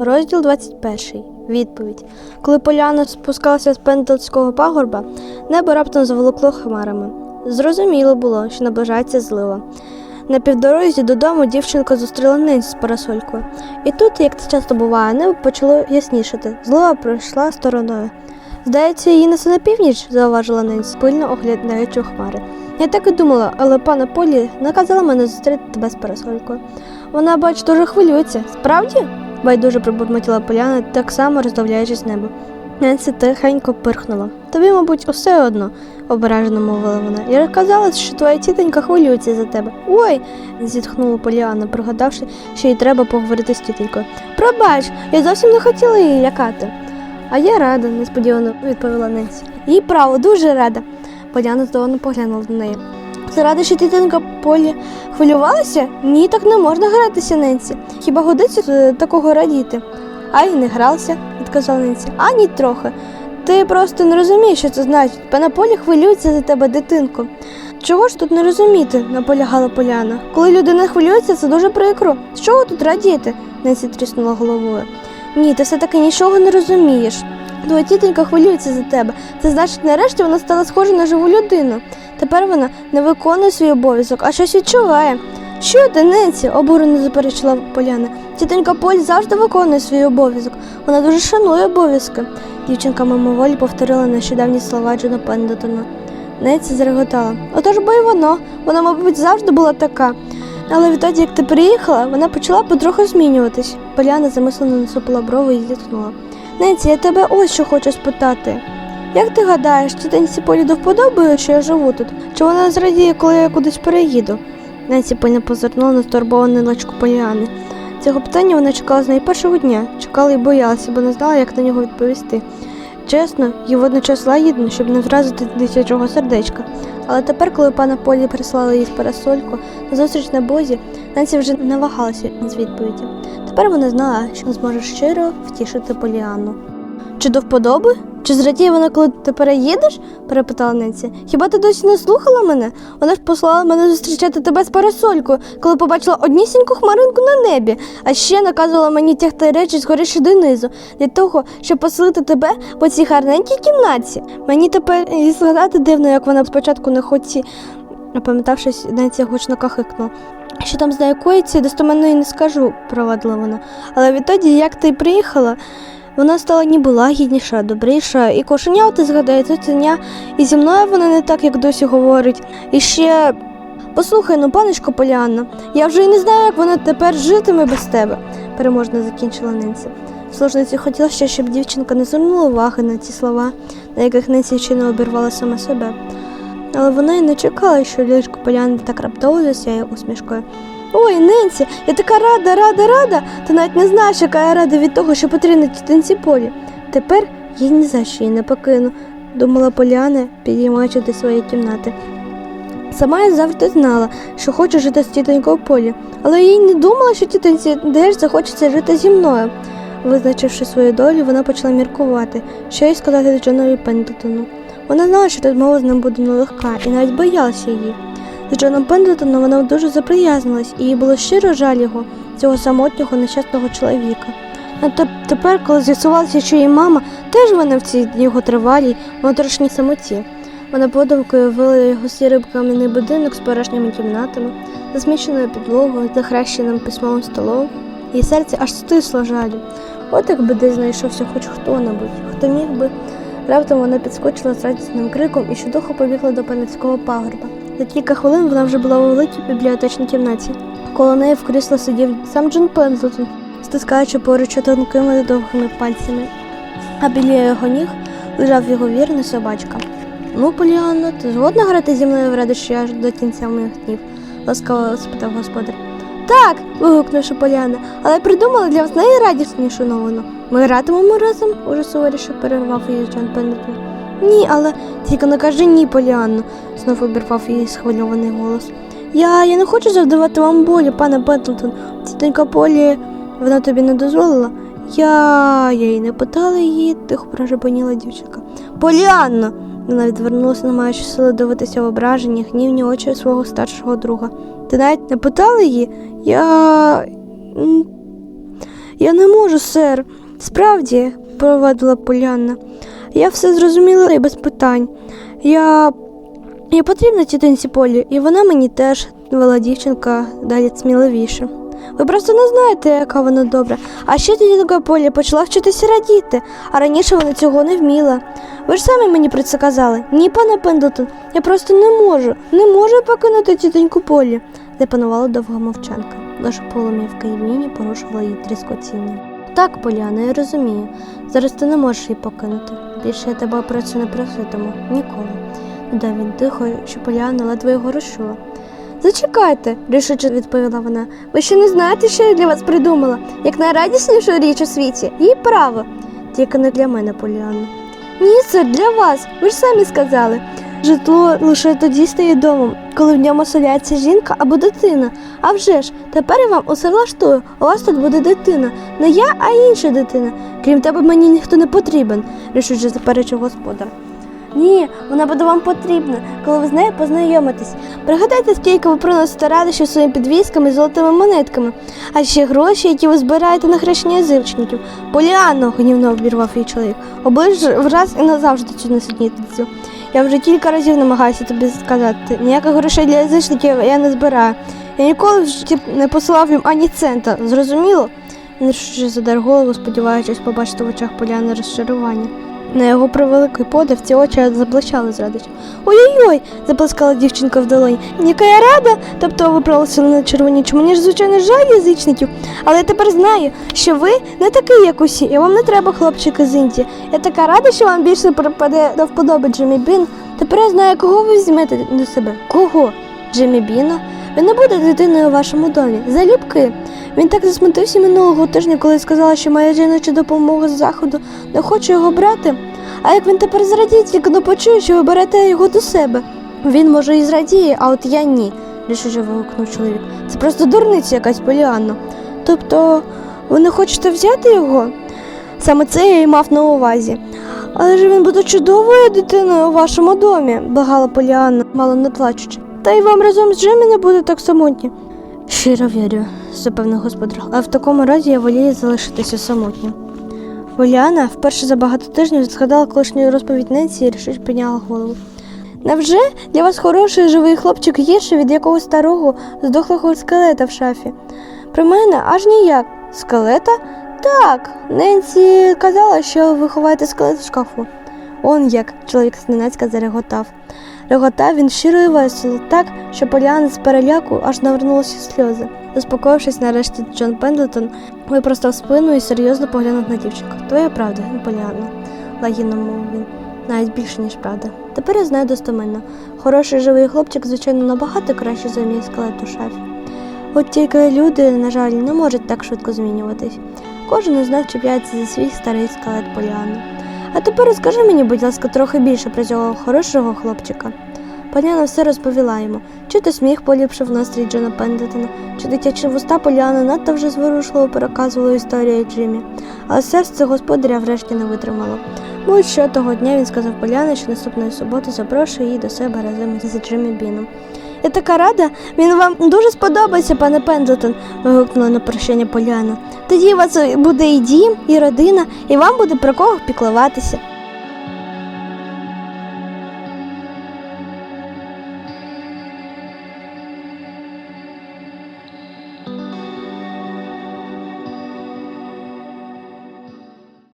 Розділ 21. Відповідь. Коли Поляна спускалася з пендлського пагорба, небо раптом заволокло хмарами. Зрозуміло було, що наближається злива. На півдорозі додому дівчинка зустріла Ненсі з парасолькою. І тут, як це часто буває, небо почало яснішати. Злива пройшла стороною. Здається, її несе на північ, зауважила Ненсі, пильно оглядаючи хмари. Я так і думала, але пана Полі наказала мене зустріти тебе з парасолькою. Вона, бач, дуже хвилюється. Справді? Байдуже пробурмотіла Поляна, так само роздивляючись небо. Ненсі тихенько пирхнула. Тобі, мабуть, усе одно, обережно мовила вона. Я ж казала, що твоя тітонька хвилюється за тебе. Ой, зітхнула Поліана, пригадавши, що їй треба поговорити з тітонькою. Пробач, я зовсім не хотіла її лякати. А я рада, несподівано відповіла Ненсі. Їй право, дуже рада. Поляна здивовано поглянула на неї. Ти рада, що тітонька Полі хвилювалася? Ні, так не можна гратися, Ненсі. Хіба годиться е, такого радіти? А й не грався, відказала Ненсі. Ані трохи. Ти просто не розумієш, що це значить. Пана Полі хвилюється за тебе, дитинко. Чого ж тут не розуміти, наполягала Поляна. Коли людина хвилюється, це дуже прикро. З чого тут радіти? Ненсі тріснула головою. Ні, ти все-таки нічого не розумієш. Твоя тітонька хвилюється за тебе. Це значить, нарешті вона стала схожа на живу людину. Тепер вона не виконує свій обов'язок, а щось відчуває. Що Ненсі? обурено заперечила Поляна. Тітонька Поль завжди виконує свій обов'язок. Вона дуже шанує обов'язки. Дівчинка мимоволі повторила нещодавні слова Джона Пендетона. Ненсі зареготала. Отож бо і воно. Вона, мабуть, завжди була така. Але відтоді, як ти приїхала, вона почала потроху змінюватись. Поляна замислено насупила брови і зітхнула. Ненсі, я тебе ось що хочу спитати. Як ти гадаєш, тітоньці Полі до вподобає, що я живу тут? Чи вона зрадіє, коли я кудись переїду? Ненсі пильно позирнула на стурбовану лачку Поліани. Цього питання вона чекала з неї першого дня, чекала і боялася, бо не знала, як на нього відповісти. Чесно, і водночас лагідно, щоб не вразити дитячого сердечка. Але тепер, коли пана Полі прислала їй парасольку на зустріч на бозі, Ненсі вже не вагалася з відповіді. Тепер вона знала, що зможе щиро втішити Поліанну. Чи до вподоби? Чи зрадіє вона, коли ти переїдеш? перепитала Ненсі. Хіба ти досі не слухала мене? Вона ж послала мене зустрічати тебе з парасолькою, коли побачила однісіньку хмаринку на небі, а ще наказувала мені тягти речі згоріше донизу, для того, щоб поселити тебе по цій гарненькій кімнаті. Мені тепер і згадати дивно, як вона спочатку не хоті, опам'ятавшись, Ненсі гучно кахикнула. Що там з нею коїться, достоменно і не скажу, провадила вона. Але відтоді, як ти приїхала, вона стала ніби лагідніша, добріша, і кошеня ти згадає цуценя, і зі мною вона не так, як досі говорить. І ще. Послухай, ну, панечко Поліанна, я вже й не знаю, як вона тепер житиме без тебе, переможно закінчила Ненсі. Служниці хотіла ще, щоб дівчинка не звернула уваги на ці слова, на яких Ненсі чи не обірвала саме себе. Але вона й не чекала, що ліжко Поляни так раптово засяє усмішкою. Ой, Ненсі, я така рада, рада, рада. Ти навіть не знаєш, яка я рада від того, що потрібно тітинці полі. Тепер я ні за що її не покину, думала Поляна, підіймаючи до своєї кімнати. Сама я завжди знала, що хочу жити з тітонькою полі, але я й не думала, що тітоньці теж захочеться жити зі мною. Визначивши свою долю, вона почала міркувати, що їй сказати Джонові Пендлтону. Вона знала, що розмова з ним буде нелегка, і навіть боялася її. З Джоном Пендлтоном вона дуже заприязнилась, і їй було щиро жаль його, цього самотнього нещасного чоловіка. А тепер, коли з'ясувалося, що її мама теж вона в цій його тривалій, моторошній самоті. Вона подумкою вела його сірий кам'яний будинок з порожніми кімнатами, засміченою підлогою, захрещеним письмовим столом. Її серце аж стисло жалю. От якби десь знайшовся хоч хто-небудь, хто міг би. Раптом вона підскочила з радісним криком і щодуху побігла до панецького пагорба. За кілька хвилин вона вже була у великій бібліотечній кімнаті. Коло неї в крісло сидів сам Джон Пендлтон, стискаючи поруч тонкими довгими пальцями. А біля його ніг лежав його вірний собачка. Ну, Поліанна, ти згодна грати зі мною в радощі аж до кінця моїх днів? ласкаво спитав господар. Так, вигукнув Поліанна, але придумала для вас найрадіснішу новину. Ми гратимемо разом, уже суворіше перервав її Джон Пендлтон. Ні, але тільки не кажи ні, Поліанно, знов обірвав її схвильований голос. Я, я не хочу завдавати вам болі, пане Пендлтон. Тітонька Полі, вона тобі не дозволила. Я, я їй не питала її, тихо прожепоніла дівчинка. Поліанно! Вона відвернулася, не маючи сили дивитися в ображені, гнівні очі свого старшого друга. Ти навіть не питала її? Я. Я не можу, сер. Справді, провадила Полянна. Я все зрозуміла і без питань. Я. Я потрібна тітонці Полі, і вона мені теж вела дівчинка далі сміливіше. Ви просто не знаєте, яка вона добра. А ще тітонька Поля почала вчитися радіти, а раніше вона цього не вміла. Ви ж самі мені про це казали. Ні, пане Пендлтон, я просто не можу, не можу покинути тітоньку Полі. Запанувала довга мовчанка. Лише полум'я в каміні порушувало її тріскотіння. Так, Поляна, я розумію. Зараз ти не можеш її покинути. Більше я тебе про це не проситиму. Ніколи. Додав він тихо, що Поляна ледве його розчула. Зачекайте, рішуче відповіла вона. Ви ще не знаєте, що я для вас придумала? Як найрадіснішу річ у світі, її право. Тільки не для мене, Поліанна. Ні, це для вас. Ви ж самі сказали. Житло лише тоді стає домом, коли в ньому оселяється жінка або дитина. А вже ж, тепер я вам усе влаштую. У вас тут буде дитина. Не я, а інша дитина. Крім тебе, мені ніхто не потрібен, рішуче заперечив господар. Ні, вона буде вам потрібна, коли ви з нею познайомитесь. Пригадайте, скільки ви приносите радощів своїми підвісками і золотими монетками, а ще гроші, які ви збираєте на хрещення язичників. Поліанно, гнівно обірвав її чоловік. Оближ враз і назавжди цю несудніцю. Я вже кілька разів намагаюся тобі сказати, ніяких грошей для язичників я не збираю. Я ніколи в не посилав їм ані цента. Зрозуміло? Він рішуче задар голову, сподіваючись побачити в очах Поляни розчарування. На його превеликий подив ці очі заблищали з радістю. Ой-ой-ой, заплескала дівчинка в долоні. Яка я рада, тобто виправилася на червоніч. Мені ж звичайно жаль язичників, але я тепер знаю, що ви не такий, як усі, і вам не треба хлопчики з Індії. Я така рада, що вам більше припаде до вподоби Джиммі Бін. Тепер я знаю, кого ви візьмете до себе. Кого? Джиммі Біна? Він не буде дитиною у вашому домі. Залюбки. Він так засмутився минулого тижня, коли сказала, що моя жіноча допомога з заходу не хоче його брати. А як він тепер зрадіє, тільки не почує, що ви берете його до себе. Він може і зрадіє, а от я ні, рішуче вигукнув чоловік. Це просто дурниця якась Поліанна. Тобто, ви не хочете взяти його? Саме це я і мав на увазі. Але ж він буде чудовою дитиною у вашому домі, благала Поліанна, мало не плачучи. Та й вам разом з Джиммі не буде так самотні. Щиро вірю, запевнив господар, а в такому разі я волію залишитися самотнім. Оляна вперше за багато тижнів згадала колишню розповідь Ненсі і рішуче підняла голову. Невже для вас хороший живий хлопчик гірше від якогось старого здохлого скелета в шафі? Про мене аж ніяк. Скелета? Так, Ненсі казала, що ви ховаєте скелет в шкафу. Он як чоловік зненацька зареготав. Реготав він щиро і весело, так, що Поліана з переляку аж навернулися сльози. Заспокоївшись, нарешті Джон Пендлетон випростав спину і серйозно поглянув на дівчинку. Твоя правда, Поліана, лагідно мовив він, навіть більше, ніж правда. Тепер я знаю достоменно. Хороший живий хлопчик, звичайно, набагато краще за мій скелет у шафі. От тільки люди, на жаль, не можуть так швидко змінюватись. Кожен із нас чіпляється за свій старий скелет Поліани. А тепер розкажи мені, будь ласка, трохи більше про цього хорошого хлопчика. Паняна все розповіла йому, чи то сміх поліпшив настрій Джона Пендлетона, чи дитячі вуста Поліана надто вже зворушливо переказували історію Джиммі, але серце господаря врешті не витримало. Будь-що того дня він сказав Поляні, що наступної суботи запрошує її до себе разом з Джиммі Біном. Я така рада, він вам дуже сподобається, пане Пендлтон, вигукнула на прощання Поляна. Тоді у вас буде і дім, і родина, і вам буде про кого піклуватися.